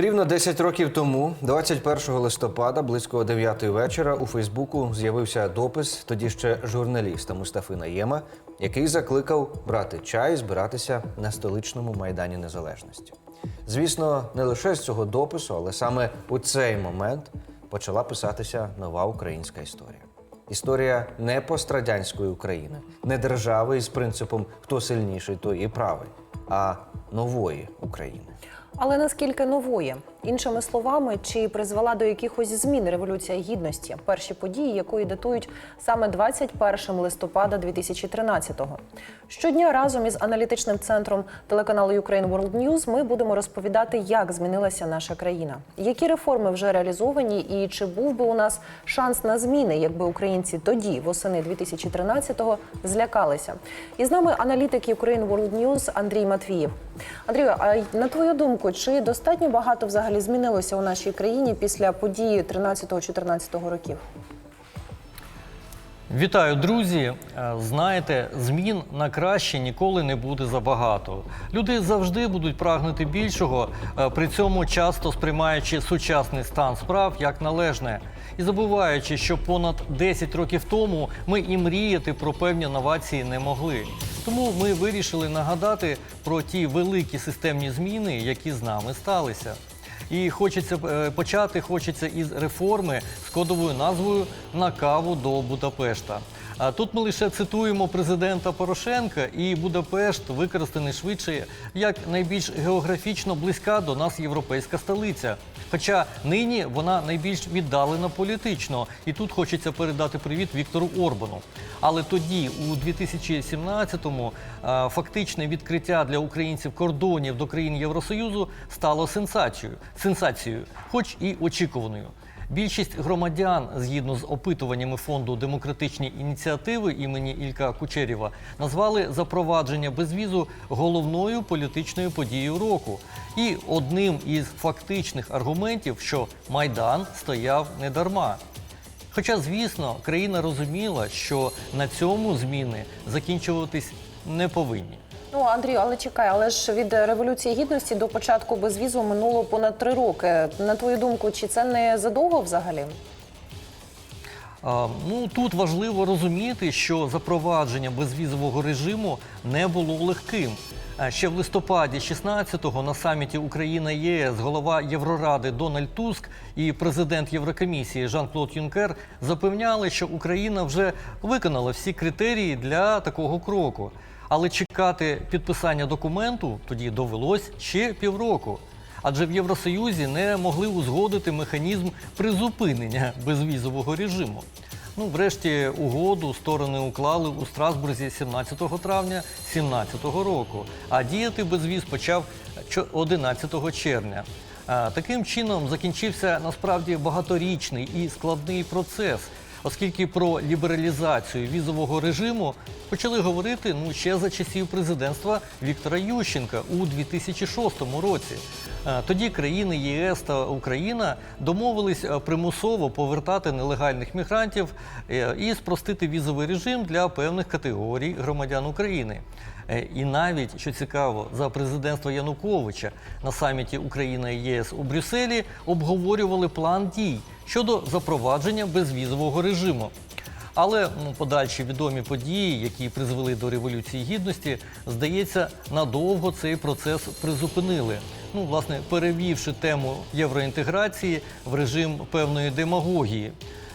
Рівно 10 років тому, 21 листопада, близько 9 вечора, у Фейсбуку з'явився допис тоді ще журналіста Мустафи Наєма, який закликав брати чай і збиратися на столичному майдані Незалежності. Звісно, не лише з цього допису, але саме у цей момент почала писатися нова українська історія. Історія не пострадянської України, не держави із принципом хто сильніший, той і правий, а нової України. Але наскільки нової? Іншими словами, чи призвела до якихось змін революція гідності, перші події, якої датують саме 21 листопада 2013-го. Щодня разом із аналітичним центром телеканалу Ukraine World News ми будемо розповідати, як змінилася наша країна, які реформи вже реалізовані, і чи був би у нас шанс на зміни, якби українці тоді, восени 2013-го, злякалися. І з нами аналітик Ukraine World News Андрій Матвієв. Андрію, а на твою думку, чи достатньо багато взагалі змінилося у нашій країні після події 13-14 років? Вітаю, друзі! Е, Знаєте, змін на краще ніколи не буде забагато. Люди завжди будуть прагнути більшого, е, при цьому часто сприймаючи сучасний стан справ як належне і забуваючи, що понад 10 років тому ми і мріяти про певні новації не могли. Тому ми вирішили нагадати про ті великі системні зміни, які з нами сталися. І хочеться е, почати хочеться із реформи з кодовою назвою на каву до Будапешта. А тут ми лише цитуємо президента Порошенка, і Будапешт використаний швидше як найбільш географічно близька до нас європейська столиця. Хоча нині вона найбільш віддалена політично, і тут хочеться передати привіт Віктору Орбану. Але тоді, у 2017-му, а, фактичне відкриття для українців кордонів до країн Євросоюзу стало сенсацією, сенсацією, хоч і очікуваною. Більшість громадян, згідно з опитуваннями фонду демократичні ініціативи імені Ілька Кучерєва, назвали запровадження безвізу головною політичною подією року. І одним із фактичних аргументів, що майдан стояв недарма. Хоча, звісно, країна розуміла, що на цьому зміни закінчуватись не повинні. Ну, Андрію, але чекай, але ж від революції гідності до початку безвізу минуло понад три роки. На твою думку, чи це не задовго взагалі? Ну тут важливо розуміти, що запровадження безвізового режиму не було легким. Ще в листопаді 16-го на саміті Україна ЄС голова Євроради Дональд Туск і президент Єврокомісії Жан-Клод Юнкер запевняли, що Україна вже виконала всі критерії для такого кроку. Але чекати підписання документу тоді довелось ще півроку. Адже в Євросоюзі не могли узгодити механізм призупинення безвізового режиму. Ну, врешті, угоду сторони уклали у Страсбурзі 17 травня 2017 року, а діяти безвіз почав чо- 11 червня. Таким чином закінчився насправді багаторічний і складний процес, оскільки про лібералізацію візового режиму почали говорити ну ще за часів президентства Віктора Ющенка у 2006 році. Е, Тоді країни ЄС та Україна домовились е, примусово повертати нелегальних мігрантів е, і спростити візовий режим для певних категорій громадян України. Е, І навіть що цікаво, за президентства Януковича на саміті Україна ЄС у Брюсселі обговорювали план дій щодо запровадження безвізового режиму. Але ну, подальші відомі події, які призвели до революції гідності, здається, надовго цей процес призупинили. Ну, власне, перевівши тему євроінтеграції в режим певної демагогії.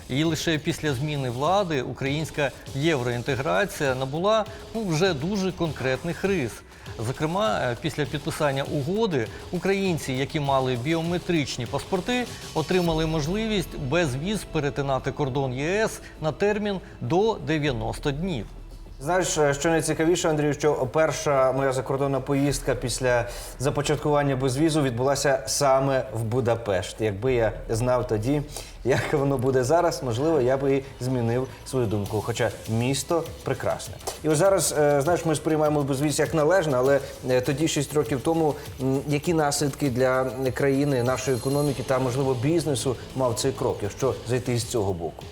І лише після зміни влади українська євроінтеграція набула ну, вже дуже конкретних рис. Зокрема, е, після підписання угоди українці, які мали біометричні паспорти, отримали можливість без віз перетинати кордон ЄС на термін до 90 днів. Знаєш, е, що найцікавіше, Андрію, що перша моя закордонна поїздка після започаткування безвізу відбулася саме в Будапешт. Якби я знав тоді, як воно буде зараз, можливо, я би і змінив свою думку. Хоча місто прекрасне. І ось зараз, е, знаєш, ми сприймаємо безвіз як належне, але е, тоді, 6 років тому, які наслідки для країни, нашої економіки та, можливо, бізнесу мав цей крок, якщо зайти з цього боку.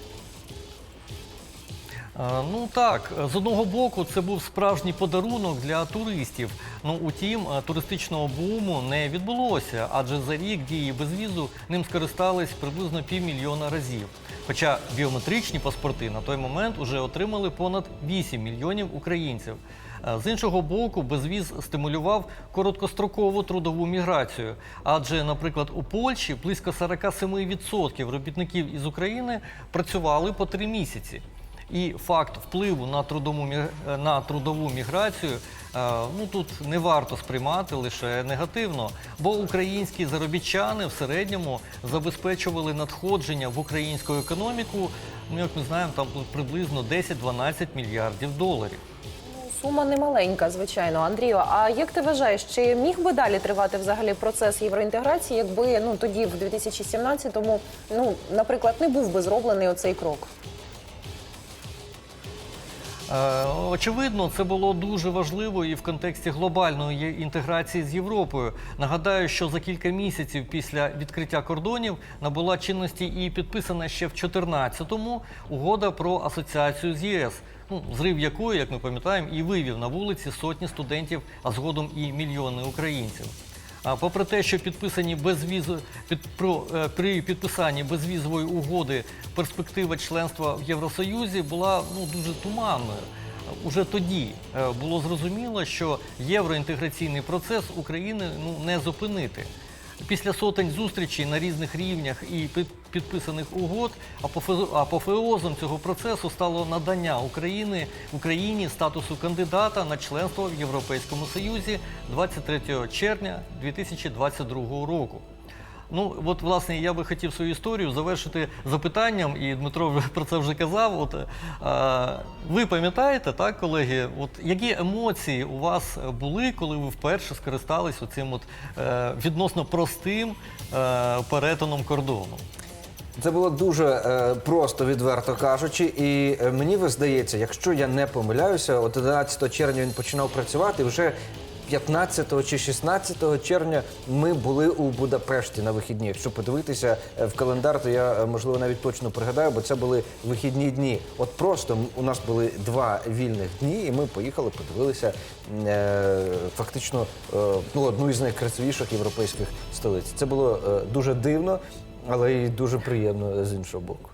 Е, Ну так, з одного боку, це був справжній подарунок для туристів. Ну утім, е, туристичного буму не відбулося, адже за рік дії безвізу ним скористались приблизно півмільйона разів. Хоча біометричні паспорти на той момент вже отримали понад 8 мільйонів українців. Е, З іншого боку, безвіз стимулював короткострокову трудову міграцію. Адже, наприклад, у Польщі близько 47% робітників із України працювали по три місяці. І факт впливу на трудову, е, на трудову міграцію е, ну, тут не варто сприймати лише негативно, бо українські заробітчани в середньому забезпечували надходження в українську економіку, ну, як ми знаємо, там приблизно 10-12 мільярдів доларів. Сума немаленька, звичайно. Андрію, а як ти вважаєш, чи міг би далі тривати взагалі процес євроінтеграції, якби ну тоді, в 2017-му, ну, наприклад, не був би зроблений оцей крок? Е, Очевидно, це було дуже важливо і в контексті глобальної інтеграції з Європою. Нагадаю, що за кілька місяців після відкриття кордонів набула чинності і підписана ще в 2014-му угода про асоціацію з ЄС. Ну, зрив якої, як ми пам'ятаємо, і вивів на вулиці сотні студентів, а згодом і мільйони українців. А попри те, що підписані безвіз... під... про... е, при підписанні безвізової угоди перспектива членства в Євросоюзі була ну, дуже туманною. Уже тоді е, було зрозуміло, що євроінтеграційний процес України ну, не зупинити. Після сотень зустрічей на різних рівнях і під- підписаних угод апофе- апофеозом цього процесу стало надання України Україні статусу кандидата на членство в Європейському Союзі 23 червня 2022 року. Ну, от, власне, я би хотів свою історію завершити запитанням, і Дмитро про це вже казав. От, е, ви пам'ятаєте, так, колеги, от, які емоції у вас були, коли ви вперше скористались оцим от, е, відносно простим е, перетином кордону? Це було дуже е, просто, відверто кажучи. І е, мені здається, якщо я не помиляюся, от 11 червня він починав працювати. Вже 15 чи 16 червня ми були у Будапешті на вихідні. Якщо подивитися е, в календар, то я е, можливо навіть точно пригадаю, бо це були вихідні дні. От просто у нас були два вільних дні, і ми поїхали, подивилися е, фактично е, ну, одну із найкрасивіших європейських столиць. Це було е, дуже дивно. Але і дуже приємно з іншого боку.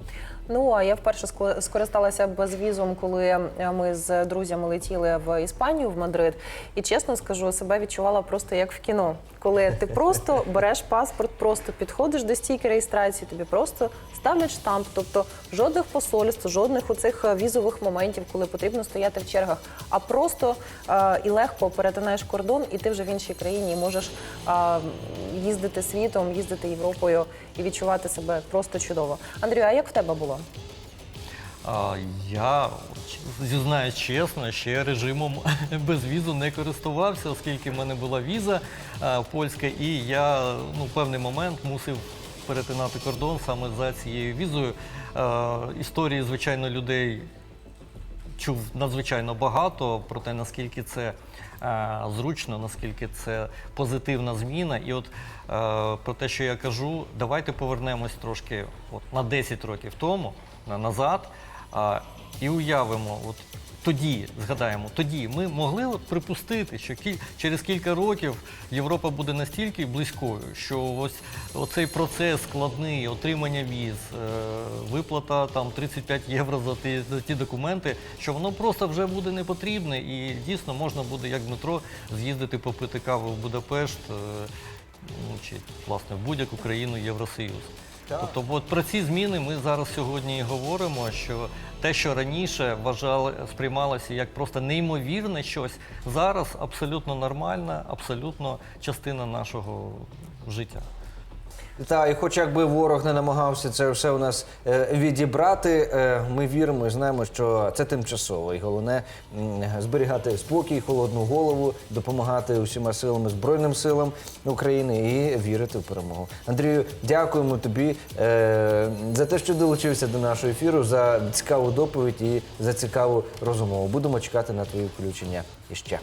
Ну а я вперше ско- скористалася безвізом, коли е, ми з друзями летіли в Іспанію в Мадрид. І чесно скажу, себе відчувала просто як в кіно, коли ти просто береш паспорт, просто підходиш до стійки реєстрації, тобі просто ставлять штамп, тобто жодних посольств, жодних оцих е, візових моментів, коли потрібно стояти в чергах, а просто е, і легко перетинаєш кордон, і ти вже в іншій країні і можеш е, їздити світом, їздити Європою і відчувати себе просто чудово. Андрію, а як в тебе було? Я зізнаю чесно, ще режимом без візу не користувався, оскільки в мене була віза а, польська, і я ну, в певний момент мусив перетинати кордон саме за цією візою. А, історії, звичайно, людей чув надзвичайно багато про те, наскільки це е, зручно, наскільки це позитивна зміна. І от е, про те, що я кажу, давайте повернемось трошки от, на 10 років тому, на, назад, е, і уявимо, от тоді, згадаємо, тоді ми могли от припустити, що через кілька років Європа буде настільки близькою, що ось оцей процес складний, отримання віз, е, виплата там 35 євро за ті, за ті документи, що воно просто вже буде не потрібне, і дійсно можна буде, як Дмитро, з'їздити попити каву в Будапешт е, ну, чи власне в будь-яку країну Євросоюз. Тобто, от про ці зміни ми зараз сьогодні і говоримо, що те, що раніше вважали, сприймалося як просто неймовірне щось, зараз абсолютно нормальна, абсолютно частина нашого життя. Та і хоч якби ворог не намагався це все у нас е, відібрати, е, ми віримо і знаємо, що це тимчасово. І головне зберігати спокій, холодну голову, допомагати усіма силами збройним силам України і вірити в перемогу. Андрію, дякуємо тобі е, за те, що долучився до нашого ефіру, за цікаву доповідь і за цікаву розмову. Будемо чекати на твої включення іще.